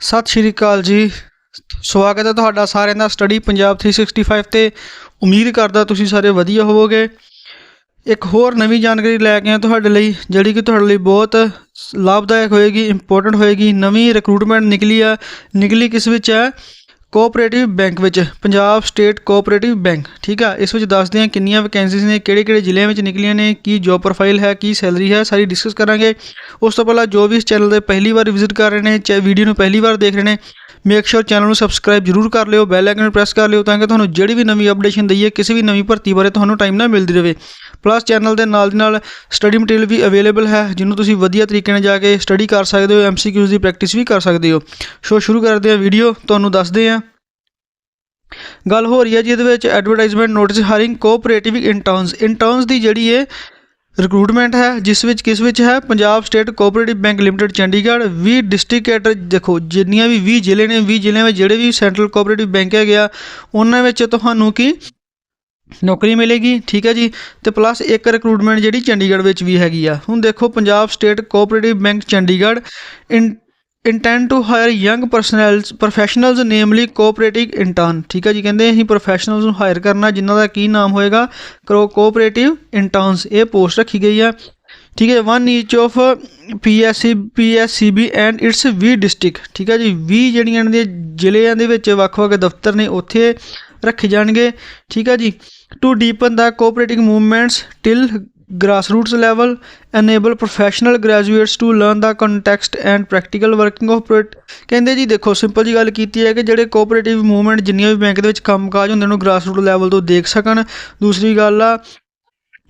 ਸਤਿ ਸ਼੍ਰੀ ਅਕਾਲ ਜੀ। ਸਵਾਗਤ ਹੈ ਤੁਹਾਡਾ ਸਾਰਿਆਂ ਦਾ ਸਟੱਡੀ ਪੰਜਾਬ 365 ਤੇ। ਉਮੀਦ ਕਰਦਾ ਤੁਸੀਂ ਸਾਰੇ ਵਧੀਆ ਹੋਵੋਗੇ। ਇੱਕ ਹੋਰ ਨਵੀਂ ਜਾਣਕਾਰੀ ਲੈ ਕੇ ਆਏ ਤੁਹਾਡੇ ਲਈ, ਜਿਹੜੀ ਕਿ ਤੁਹਾਡੇ ਲਈ ਬਹੁਤ ਲਾਭਦਾਇਕ ਹੋਏਗੀ ਇੰਪੋਰਟੈਂਟ ਹੋਏਗੀ। ਨਵੀਂ ਰਿਕਰੂਟਮੈਂਟ ਨਿਕਲੀ ਆ। ਨਿਕਲੀ ਕਿਸ ਵਿੱਚ ਹੈ? ਕੋਆਪਰੇਟਿਵ ਬੈਂਕ ਵਿੱਚ, ਪੰਜਾਬ ਸਟੇਟ ਕੋਆਪਰੇਟਿਵ ਬੈਂਕ ਠੀਕ ਆ? ਇਸ ਵਿੱਚ ਦੱਸਦੇ ਹਾਂ ਕਿੰਨੀਆਂ ਵੈਕੈਂਸੀਜ਼ ਨੇ ਕਿਹੜੇ ਕਿਹੜੇ ਜ਼ਿਲ੍ਹਿਆਂ ਵਿੱਚ ਨਿਕਲੀਆਂ ਨੇ, ਕੀ ਜੋਬ ਪ੍ਰੋਫਾਈਲ ਹੈ, ਕੀ ਸੈਲਰੀ ਹੈ, ਸਾਰੀ ਡਿਸਕਸ ਕਰਾਂਗੇ। ਉਸ ਤੋਂ ਪਹਿਲਾਂ ਜੋ ਵੀ ਇਸ ਚੈਨਲ ਤੇ ਪਹਿਲੀ ਵਾਰ ਵਿਜ਼ਿਟ ਕਰ ਰਹੇ ਨੇ ਚਾਹੇ ਵੀਡੀਓ ਨੂੰ ਪਹਿਲੀ ਵਾਰ ਦੇਖ ਰਹੇ ਨੇ ਮੇਕ ਸ਼ੋਰ ਚੈਨਲ ਨੂੰ ਸਬਸਕ੍ਰਾਈਬ ਜਰੂਰ ਕਰ ਲਿਓ ਬੈਲ ਆਈਕਨ ਨੂੰ ਪ੍ਰੈਸ ਕਰ ਲਿਓ, ਤਾਂ ਕਿ ਤੁਹਾਨੂੰ ਜਿਹੜੀ ਵੀ ਨਵੀਂ ਅਪਡੇਸ਼ਨ ਦਈਏ, ਕਿਸੇ ਵੀ ਨਵੀਂ ਭਰਤੀ ਬਾਰੇ ਤੁਹਾਨੂੰ ਟਾਈਮ ਨਾਲ ਮਿਲਦੀ ਰਹੇ। ਪਲੱਸ ਚੈਨਲ ਦੇ ਨਾਲ ਦੀ ਨਾਲ ਸਟੱਡੀ ਮਟੀਰੀਅਲ ਵੀ ਅਵੇਲੇਬਲ ਹੈ, ਜਿਹਨੂੰ ਤੁਸੀਂ ਵਧੀਆ ਤਰੀਕੇ ਨਾਲ ਜਾ ਕੇ ਸਟੱਡੀ ਕਰ ਸਕਦੇ ਹੋ ਐਮਸੀਕਿਊਜ਼ ਦੀ ਪ੍ਰੈਕਟਿਸ ਵੀ ਕਰ ਸਕਦੇ ਹੋ। ਸੋ ਸ਼ੁਰੂ ਕਰਦੇ ਹਾਂ ਵੀਡੀਓ ਤੁਹਾਨੂੰ ਦੱਸਦੇ ਹਾਂ। ਗੱਲ ਹੋ ਰਹੀ ਹੈ ਜਿਹਦੇ ਵਿੱਚ advertisement notice hiring cooperative interns interns ਦੀ ਜਿਹੜੀ ਹੈ ਰਿਕਰੂਟਮੈਂਟ ਹੈ, ਜਿਸ ਵਿੱਚ ਕਿਸ ਵਿੱਚ ਹੈ? Punjab state cooperative bank limited Chandigarh. 20 district head ਦੇਖੋ, ਜਿੰਨੀਆਂ ਵੀ 20 ਜ਼ਿਲ੍ਹੇ ਨੇ 20 ਜ਼ਿਲ੍ਹਿਆਂ ਵਿੱਚ ਜਿਹੜੇ ਵੀ ਸੈਂਟਰਲ ਕੋਆਪਰੇਟਿਵ ਬੈਂਕ ਹੈਗੇ ਆ, ਉਹਨਾਂ ਵਿੱਚ ਤੁਹਾਨੂੰ ਕੀ ਨੌਕਰੀ ਮਿਲੇਗੀ, ਠੀਕ ਹੈ ਜੀ। ਤੇ ਪਲੱਸ ਇੱਕ ਰਿਕਰੂਟਮੈਂਟ ਜਿਹੜੀ ਚੰਡੀਗੜ੍ਹ ਵਿੱਚ ਵੀ ਹੈਗੀ ਆ। ਹੁਣ ਦੇਖੋ, Punjab state cooperative bank Chandigarh in intend to hire young personnels professionals namely cooperative intern ਠੀਕ ਹੈ ਜੀ। ਕਹਿੰਦੇ ਅਸੀਂ ਪ੍ਰੋਫੈਸ਼ਨਲਸ ਨੂੰ ਹਾਇਰ ਕਰਨਾ, ਜਿਨ੍ਹਾਂ ਦਾ ਕੀ ਨਾਮ ਹੋਏਗਾ, ਕਰੋ ਕੋਆਪਰੇਟਿਵ ਇੰਟਰਨਸ ਇਹ ਪੋਸਟ ਰੱਖੀ ਗਈ ਆ। ਠੀਕ ਹੈ one each of PSC PSCB and its 20 district ਠੀਕ ਹੈ ਜੀ। 20 ਜਿਹੜੀਆਂ ਇਹਨਾਂ ਦੇ ਜ਼ਿਲ੍ਹਿਆਂ ਦੇ ਵਿੱਚ ਵੱਖ-ਵੱਖ ਦਫ਼ਤਰ ਨੇ, ਉੱਥੇ ਰੱਖੇ ਜਾਣਗੇ। ਠੀਕ ਹੈ ਜੀ। To deepen the cooperative movements till grassroots level, enable professional graduates to learn the context and practical working of ਕਹਿੰਦੇ ਜੀ ਦੇਖੋ ਸਿੰਪਲ ਜੀ ਗੱਲ ਕੀਤੀ ਹੈ ਕਿ ਜਿਹੜੇ ਕੋਆਪਰੇਟਿਵ ਮੂਵਮੈਂਟ ਜਿੰਨੀਆਂ ਵੀ ਬੈਂਕ ਦੇ ਵਿੱਚ ਕੰਮਕਾਜ ਹੁੰਦੇ ਨੇ ਉਹ ਗ੍ਰਾਸਰੂਟ ਲੈਵਲ ਤੋਂ ਦੇਖ ਸਕਣ। ਦੂਸਰੀ ਗੱਲ ਆ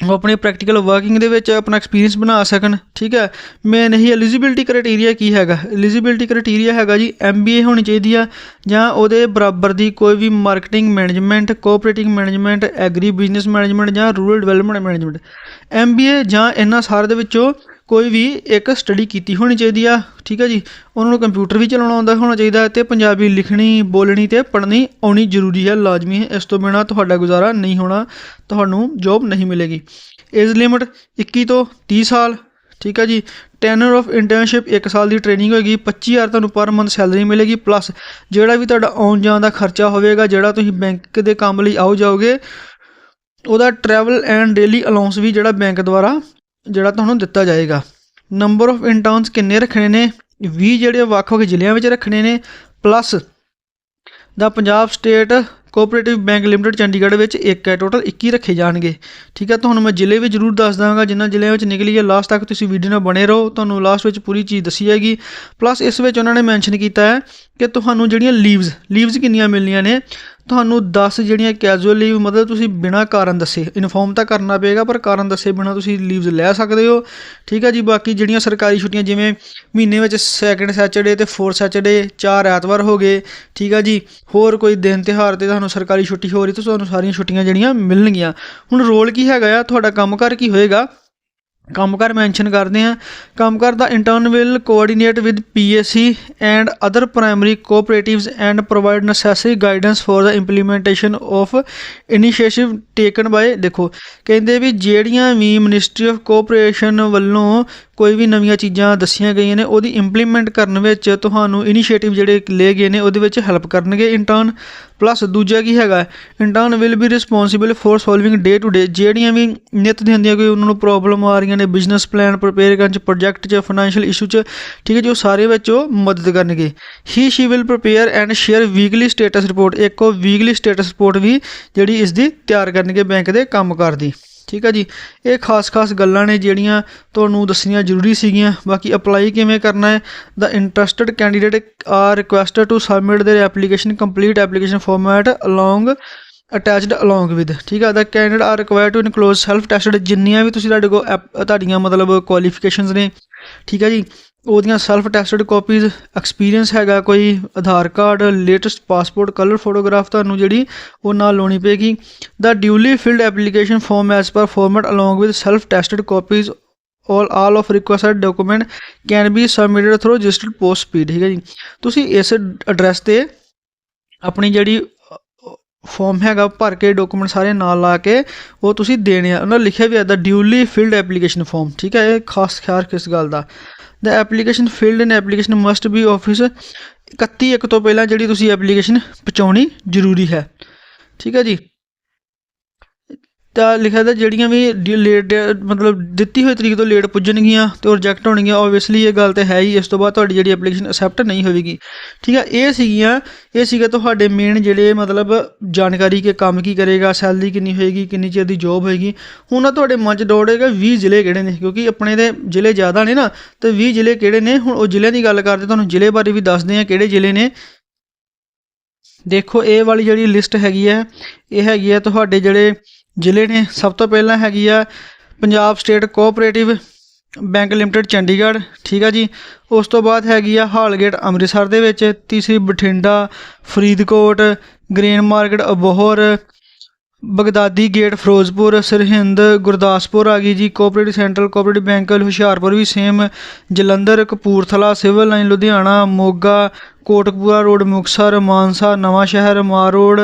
ਉਹ ਆਪਣੀ ਪ੍ਰੈਕਟੀਕਲ ਵਰਕਿੰਗ ਦੇ ਵਿੱਚ ਆਪਣਾ ਐਕਸਪੀਰੀਅੰਸ ਬਣਾ ਸਕਣ, ਠੀਕ ਹੈ? ਮੇਨ ਹੀ ਐਲੀਜੀਬਿਲਟੀ ਕ੍ਰਾਈਟੇਰੀਆ ਕੀ ਹੈਗਾ? ਐਲੀਜੀਬਿਲਟੀ ਕ੍ਰਾਈਟੇਰੀਆ ਹੈਗਾ ਜੀ ਐਮਬੀਏ ਹੋਣੀ ਚਾਹੀਦੀ ਆ, ਜਾਂ ਉਹਦੇ ਬਰਾਬਰ ਦੀ ਕੋਈ ਵੀ marketing management cooperative management agri business management ਜਾਂ ਰੂਰਲ ਡਿਵੈਲਪਮੈਂਟ ਮੈਨੇਜਮੈਂਟ ਐਮਬੀਏ ਜਾਂ ਇਹਨਾਂ ਸਾਰੇ ਦੇ ਵਿੱਚੋਂ ਕੋਈ ਵੀ ਇੱਕ ਸਟੱਡੀ ਕੀਤੀ ਹੋਣੀ ਚਾਹੀਦੀ ਆ, ਠੀਕ ਹੈ ਜੀ? ਉਹਨਾਂ ਨੂੰ ਕੰਪਿਊਟਰ ਵੀ ਚਲਾਉਣਾ ਆਉਂਦਾ ਹੋਣਾ ਚਾਹੀਦਾ ਹੈ ਤੇ ਪੰਜਾਬੀ ਲਿਖਣੀ, ਬੋਲਣੀ ਤੇ ਪੜ੍ਹਨੀ ਆਉਣੀ ਜ਼ਰੂਰੀ ਹੈ ਲਾਜ਼ਮੀ ਹੈ। ਇਸ ਤੋਂ ਬਿਨਾ ਤੁਹਾਡਾ ਗੁਜ਼ਾਰਾ ਨਹੀਂ ਹੋਣਾ, ਤੁਹਾਨੂੰ ਜੌਬ ਨਹੀਂ ਮਿਲੇਗੀ। ਏਜ ਲਿਮਿਟ 21 ਤੋਂ 30 ਸਾਲ, ਠੀਕ ਹੈ ਜੀ? ਟੈਨਰ ਆਫ ਇੰਟਰਨਸ਼ਿਪ 1 ਸਾਲ ਦੀ ਟ੍ਰੇਨਿੰਗ ਹੋਏਗੀ 25000 ਤੁਹਾਨੂੰ ਪਰ ਮੰਥ ਸੈਲਰੀ ਮਿਲੇਗੀ ਪਲੱਸ ਜਿਹੜਾ ਵੀ ਤੁਹਾਡਾ ਆਉਣ ਜਾਣ ਦਾ ਖਰਚਾ ਹੋਵੇਗਾ, ਜਿਹੜਾ ਤੁਸੀਂ ਬੈਂਕ ਦੇ ਕੰਮ ਲਈ ਆਓ ਜਾਓਗੇ, ਉਹਦਾ ਟਰੈਵਲ ਐਂਡ ਡੇਲੀ ਅਲਾਉਂਸ ਵੀ ਜਿਹੜਾ ਬੈਂਕ ਦੁਆਰਾ ਜਿਹੜਾ ਤੁਹਾਨੂੰ ਦਿੱਤਾ ਜਾਏਗਾ। ਨੰਬਰ ਆਫ ਇੰਟਰਨਸ ਕਿੰਨੇ ਰੱਖਣੇ ਨੇ? 20 ਜਿਹੜੇ ਵੱਖ-ਵੱਖ ਜ਼ਿਲ੍ਹਿਆਂ ਵਿੱਚ ਰੱਖਣੇ ਨੇ। Plus the Punjab state cooperative bank limited Chandigarh ਵਿੱਚ ਇੱਕ ਹੈ। ਟੋਟਲ 21 ਰੱਖੇ ਜਾਣਗੇ। ਠੀਕ ਹੈ, ਤੁਹਾਨੂੰ ਮੈਂ ਜ਼ਿਲ੍ਹੇ ਵੀ ਜ਼ਰੂਰ ਦੱਸ ਦਾਂਗਾ। ਜਿਨ੍ਹਾਂ ਜ਼ਿਲ੍ਹਿਆਂ ਵਿੱਚ ਨਿਕਲੀ ਹੈ ਲਾਸਟ ਤੱਕ ਤੁਸੀਂ ਵੀਡੀਓ ਨਾਲ ਬਣੇ ਰਹੋ। ਤੁਹਾਨੂੰ ਲਾਸਟ ਵਿੱਚ ਪੂਰੀ ਚੀਜ਼ ਦੱਸੀ ਜਾਏਗੀ। ਪਲੱਸ ਇਸ ਵਿੱਚ ਉਹਨਾਂ ਨੇ ਮੈਂਸ਼ਨ ਕੀਤਾ ਹੈ ਕਿ ਤੁਹਾਨੂੰ ਜਿਹੜੀਆਂ ਲੀਵਸ ਲੀਵਸ ਕਿੰਨੀਆਂ ਮਿਲਣੀਆਂ ਨੇ? ਤੁਹਾਨੂੰ 10 ਜਿਹੜੀਆਂ ਕੈਜੂਅਲ ਲੀਵ ਮਤਲਬ ਤੁਸੀਂ ਬਿਨਾਂ ਕਾਰਨ ਦੱਸੇ। ਇਨਫੋਰਮ ਤਾਂ ਕਰਨਾ ਪਏਗਾ, ਪਰ ਕਾਰਨ ਦੱਸੇ ਬਿਨਾਂ ਤੁਸੀਂ ਲੀਵਸ ਲੈ ਸਕਦੇ ਹੋ। ਠੀਕ ਹੈ ਜੀ, ਬਾਕੀ ਜਿਹੜੀਆਂ ਸਰਕਾਰੀ ਛੁੱਟੀਆਂ, ਜਿਵੇਂ ਮਹੀਨੇ ਵਿੱਚ ਸੈਕੰਡ ਸੈਚਰਡੇ ਤੇ ਫੋਰਥ ਸੈਚਰਡੇ ਚਾਰ ਐਤਵਾਰ ਹੋ ਗਏ। ਠੀਕ ਹੈ ਜੀ, ਹੋਰ ਕੋਈ ਦਿਨ ਤਿਉਹਾਰ ਤੇ ਤੁਹਾਨੂੰ ਸਰਕਾਰੀ ਛੁੱਟੀ ਹੋ ਰਹੀ, ਤਾਂ ਤੁਹਾਨੂੰ ਸਾਰੀਆਂ ਛੁੱਟੀਆਂ ਜਿਹੜੀਆਂ ਮਿਲਣਗੀਆਂ। ਹੁਣ ਰੋਲ ਕੀ ਹੈਗਾ ਆ? ਤੁਹਾਡਾ ਕੰਮਕਾਰ ਕੀ ਹੋਏਗਾ? ਕੰਮਕਾਰ ਮੈਂਸ਼ਨ ਕਰਦੇ ਆ ਕੰਮਕਾਰ ਦਾ intern will coordinate with PSC and other primary cooperatives and provide necessary guidance for the implementation of initiative taken by ਦੇਖੋ, ਕਹਿੰਦੇ ਵੀ ਜਿਹੜੀਆਂ ਵੀ ਮਿਨਿਸਟਰੀ ਆਫ ਕੋਆਪਰੇਸ਼ਨ ਵੱਲੋਂ ਕੋਈ ਵੀ ਨਵੀਆਂ ਚੀਜ਼ਾਂ ਦੱਸੀਆਂ ਗਈਆਂ ਨੇ, ਉਹਦੀ ਇੰਪਲੀਮੈਂਟ ਕਰਨ ਵਿੱਚ ਤੁਹਾਨੂੰ ਇਨੀਸ਼ੀਏਟਿਵ ਜਿਹੜੇ ਲਏ ਗਏ ਨੇ, ਉਹਦੇ ਵਿੱਚ ਹੈਲਪ ਕਰਨਗੇ ਇੰਟਰਨ ਪਲੱਸ ਦੂਜਾ ਕੀ ਹੈਗਾ intern will be responsible for solving day to day ਜਿਹੜੀਆਂ ਵੀ ਨਿਤ ਦੀਆਂ ਦੀਆਂ ਕੋਈ ਉਹਨਾਂ ਨੂੰ ਪ੍ਰੋਬਲਮ ਆ ਰਹੀਆਂ ਨੇ ਬਿਜ਼ਨਸ ਪਲਾਨ ਪ੍ਰਪੇਅਰ ਕਰਨ ਚ ਪ੍ਰੋਜੈਕਟ ਚ ਫਾਈਨੈਂਸ਼ੀਅਲ ਇਸ਼ੂ ਚ, ਠੀਕ ਹੈ ਜੋ ਸਾਰੇ ਵਿੱਚ ਉਹ ਮਦਦ ਕਰਨਗੇ। He she will prepare and share weekly status report ਇੱਕ ਉਹ ਵੀਕਲੀ ਸਟੇਟਸ ਰਿਪੋਰਟ ਵੀ ਜਿਹੜੀ ਇਸ ਦੀ ਤਿਆਰ ਕਰਨਗੇ ਬੈਂਕ ਦੇ ਕੰਮਕਾਰ ਦੀ। ਠੀਕ ਹੈ ਜੀ ਇਹ ਖਾਸ-ਖਾਸ ਗੱਲਾਂ ਨੇ ਜਿਹੜੀਆਂ ਤੁਹਾਨੂੰ ਦੱਸਣੀਆਂ ਜ਼ਰੂਰੀ ਸੀਗੀਆਂ ਬਾਕੀ ਅਪਲਾਈ ਕਿਵੇਂ ਕਰਨਾ ਹੈ ਦਾ interested candidate are requested to submit their application complete application format along attached along with ਠੀਕ ਹੈ ਦਾ candidate are required to enclose self tested ਜਿੰਨੀਆਂ ਵੀ ਤੁਸੀਂ ਤੁਹਾਡੇ ਕੋਲ ਐਪ- ਤੁਹਾਡੀਆਂ ਮਤਲਬ ਕੁਆਲੀਫਿਕੇਸ਼ਨਸ ਨੇ ਠੀਕ ਹੈ ਜੀ ਉਹਦੀਆਂ ਸੈਲਫ ਟੈਸਟਡ ਕਾਪੀਜ਼ ਐਕਸਪੀਰੀਅੰਸ ਹੈਗਾ ਕੋਈ, Aadhaar card latest passport colour photograph ਤੁਹਾਨੂੰ ਜਿਹੜੀ ਉਹ ਨਾਲ ਲਾਉਣੀ ਪਏਗੀ। The duly filled application form as per format along with self attested copies all all of requested document can be submitted through registered post speed, ਠੀਕ ਹੈ ਜੀ? ਤੁਸੀਂ ਇਸ ਐਡਰੈਸ ਤੇ ਆਪਣੀ ਜਿਹੜੀ ਫਾਰਮ ਹੈਗਾ, ਭਰ ਕੇ ਡਾਕੂਮੈਂਟ ਸਾਰੇ ਨਾਲ ਲਾ ਕੇ ਉਹ ਤੁਸੀਂ ਦੇਣੇ ਆ। ਉਹਨਾਂ ਲਿਖਿਆ ਵੀ ਹੈ ਦਾ ਡਿਊਲੀ ਫਿਲਡ ਐਪਲੀਕੇਸ਼ਨ ਫਾਰਮ ਠੀਕ ਹੈ? ਇਹ ਖਾਸ ਖਿਆਲ ਕਿਸ ਗੱਲ ਦਾ? The application filled in application must be office 31 ਇੱਕ ਤੋਂ ਪਹਿਲਾਂ ਜਿਹੜੀ ਤੁਸੀਂ ਐਪਲੀਕੇਸ਼ਨ ਪਹੁੰਚਾਉਣੀ ਜ਼ਰੂਰੀ ਹੈ ਠੀਕ ਹੈ ਜੀ ਤਾਂ ਲਿਖਿਆ ਦਾ ਜਿਹੜੀਆਂ ਵੀ ਲੇਟ ਮਤਲਬ ਦਿੱਤੀ ਹੋਈ ਤਰੀਕ ਤੋਂ ਲੇਟ ਪੁੱਜਣਗੀਆਂ ਤੇ ਰਿਜੈਕਟ ਹੋਣਗੀਆਂ ਓਬਵੀਅਸਲੀ ਇਹ ਗੱਲ ਤੇ ਹੈ ਹੀ, ਇਸ ਤੋਂ ਬਾਅਦ ਤੁਹਾਡੀ ਜਿਹੜੀ ਐਪਲੀਕੇਸ਼ਨ ਅਸੈਪਟ ਨਹੀਂ ਹੋਵੇਗੀ। ਠੀਕ ਹੈ ਇਹ ਸੀਗੀਆਂ, ਇਹ ਸੀਗਾ ਤੁਹਾਡੇ ਮੇਨ ਜਿਹੜੇ ਮਤਲਬ ਜਾਣਕਾਰੀ ਕਿ ਕੰਮ ਕੀ ਕਰੇਗਾ ਸੈਲਰੀ ਕਿੰਨੀ ਹੋਏਗੀ, ਕਿੰਨੀ ਚਿਰ ਦੀ ਜੋਬ ਹੋਏਗੀ। ਹੁਣ ਨਾ ਤੁਹਾਡੇ ਮਨ 'ਚ ਦੌੜੇਗਾ 20 ਜ਼ਿਲ੍ਹੇ ਕਿਹੜੇ ਨੇ, ਕਿਉਂਕਿ ਆਪਣੇ ਦੇ ਜ਼ਿਲ੍ਹੇ ਜ਼ਿਆਦਾ ਨੇ ਨਾ, ਤੇ 20 ਜ਼ਿਲ੍ਹੇ ਕਿਹੜੇ ਨੇ? ਹੁਣ ਉਹ ਜ਼ਿਲ੍ਹਿਆਂ ਦੀ ਗੱਲ ਕਰਦੇ, ਤੁਹਾਨੂੰ ਜ਼ਿਲ੍ਹੇ ਬਾਰੇ ਵੀ ਦੱਸਦੇ ਆ ਕਿਹੜੇ ਜ਼ਿਲ੍ਹੇ ਨੇ। ਦੇਖੋ, ਇਹ ਵਾਲੀ ਜਿਹੜੀ ਲਿਸਟ ਹੈਗੀ ਹੈ, ਇਹ ਹੈਗੀ ਹੈ ਤੁਹਾਡੇ ਜਿਹੜੇ ਜ਼ਿਲ੍ਹੇ ਨੇ ਸਭ ਤੋਂ ਪਹਿਲਾਂ ਹੈਗੀ ਆ Punjab state cooperative bank limited, Chandigarh, ਠੀਕ ਆ ਜੀ। ਉਸ ਤੋਂ ਬਾਅਦ ਹੈਗੀ ਆ ਹਾਲਗੇਟ, ਅੰਮ੍ਰਿਤਸਰ ਦੇ ਵਿੱਚ, ਤੀਸਰੀ Bathinda, Faridkot, grain market, Abohar, Baghdadi gate, Firozpur, Sirhind, Gurdaspur ਆ ਗਈ ਜੀ। Cooperative central cooperative bank Hoshiarpur ਵੀ same Jalandhar, Kapurthala, civil line Ludhiana, Moga, Kotkapura road, Muktsar, Mansa Nawan Shahr road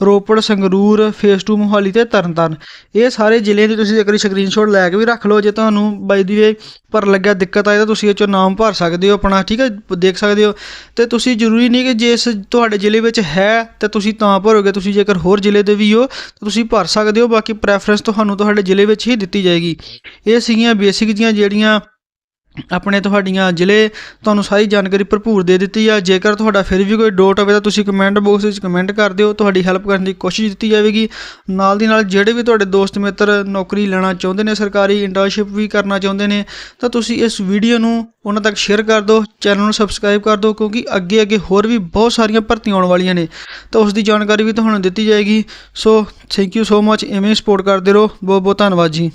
Ropar, Sangrur, phase 2 Mohali ਤੇ ਤਰਨਤਾਰਨ। ਇਹ ਸਾਰੇ ਜ਼ਿਲ੍ਹੇ ਦੀ ਤੁਸੀਂ ਇੱਕ ਵਾਰੀ ਸਕਰੀਨਸ਼ਾਟ ਲੈ ਕੇ ਵੀ ਰੱਖ ਲਓ। ਜੇ ਤੁਹਾਨੂੰ ਬਾਈ ਦੀ ਵੇ ਪਰ ਲੱਗਿਆ ਦਿੱਕਤ ਆਏ ਤਾਂ ਤੁਸੀਂ ਇਹ ਚੋਂ ਨਾਮ ਭਰ ਸਕਦੇ ਹੋ ਆਪਣਾ, ਠੀਕ ਹੈ ਦੇਖ ਸਕਦੇ ਹੋ। ਤੇ ਤੁਸੀਂ ਜ਼ਰੂਰੀ ਨਹੀਂ ਕਿ ਜੇ ਇਸ ਤੁਹਾਡੇ ਜ਼ਿਲ੍ਹੇ ਵਿੱਚ ਹੈ, ਤੇ ਤੁਸੀਂ ਤਾਂ ਭਰੋਗੇ। ਤੁਸੀਂ ਜੇਕਰ ਹੋਰ ਜ਼ਿਲ੍ਹੇ ਦੇ ਵੀ ਹੋ, ਤਾਂ ਤੁਸੀਂ ਭਰ ਸਕਦੇ ਹੋ। ਬਾਕੀ ਪ੍ਰੈਫਰੈਂਸ ਤੁਹਾਨੂੰ ਤੁਹਾਡੇ ਜ਼ਿਲ੍ਹੇ ਵਿੱਚ ਹੀ ਦਿੱਤੀ ਜਾਏਗੀ। ਇਹ ਸੀਗੀਆਂ ਬੇਸਿਕ ਜੀਆਂ ਜਿਹੜੀਆਂ ਆਪਣੇ ਤੁਹਾਡੀਆਂ ਜ਼ਿਲ੍ਹੇ ਤੁਹਾਨੂੰ ਸਾਰੀ ਜਾਣਕਾਰੀ ਭਰਪੂਰ ਦੇ ਦਿੱਤੀ ਆ। ਜੇਕਰ ਤੁਹਾਡਾ ਫਿਰ ਵੀ ਕੋਈ ਡਾਊਟ ਹੋਵੇ ਤਾਂ ਤੁਸੀਂ ਕਮੈਂਟ ਬਾਕਸ ਵਿੱਚ ਕਮੈਂਟ ਕਰ ਦਿਓ। ਤੁਹਾਡੀ ਹੈਲਪ ਕਰਨ ਦੀ ਕੋਸ਼ਿਸ਼ ਦਿੱਤੀ ਜਾਵੇਗੀ। ਨਾਲ ਦੀ ਨਾਲ ਜਿਹੜੇ ਵੀ ਤੁਹਾਡੇ ਦੋਸਤ, ਮਿੱਤਰ ਨੌਕਰੀ ਲੈਣਾ ਚਾਹੁੰਦੇ ਨੇ, ਸਰਕਾਰੀ ਇੰਟਰਨਸ਼ਿਪ ਵੀ ਕਰਨਾ ਚਾਹੁੰਦੇ ਨੇ, ਤਾਂ ਤੁਸੀਂ ਇਸ ਵੀਡੀਓ ਨੂੰ ਉਹਨਾਂ ਤੱਕ ਸ਼ੇਅਰ ਕਰ ਦਿਓ ਚੈਨਲ ਨੂੰ ਸਬਸਕ੍ਰਾਈਬ ਕਰ ਦਿਓ, ਕਿਉਂਕਿ ਅੱਗੇ ਅੱਗੇ ਹੋਰ ਵੀ ਬਹੁਤ ਸਾਰੀਆਂ ਭਰਤੀਆਂ ਆਉਣ ਵਾਲੀਆਂ ਨੇ। ਤਾਂ ਉਸ ਦੀ ਜਾਣਕਾਰੀ ਵੀ ਤੁਹਾਨੂੰ ਦਿੱਤੀ ਜਾਏਗੀ। ਸੋ ਥੈਂਕ ਯੂ ਸੋ ਮੱਚ ਐਵੇਂ ਸਪੋਰਟ ਕਰਦੇ ਰਹੋ। ਬਹੁਤ ਬਹੁਤ ਧੰਨਵਾਦ ਜੀ।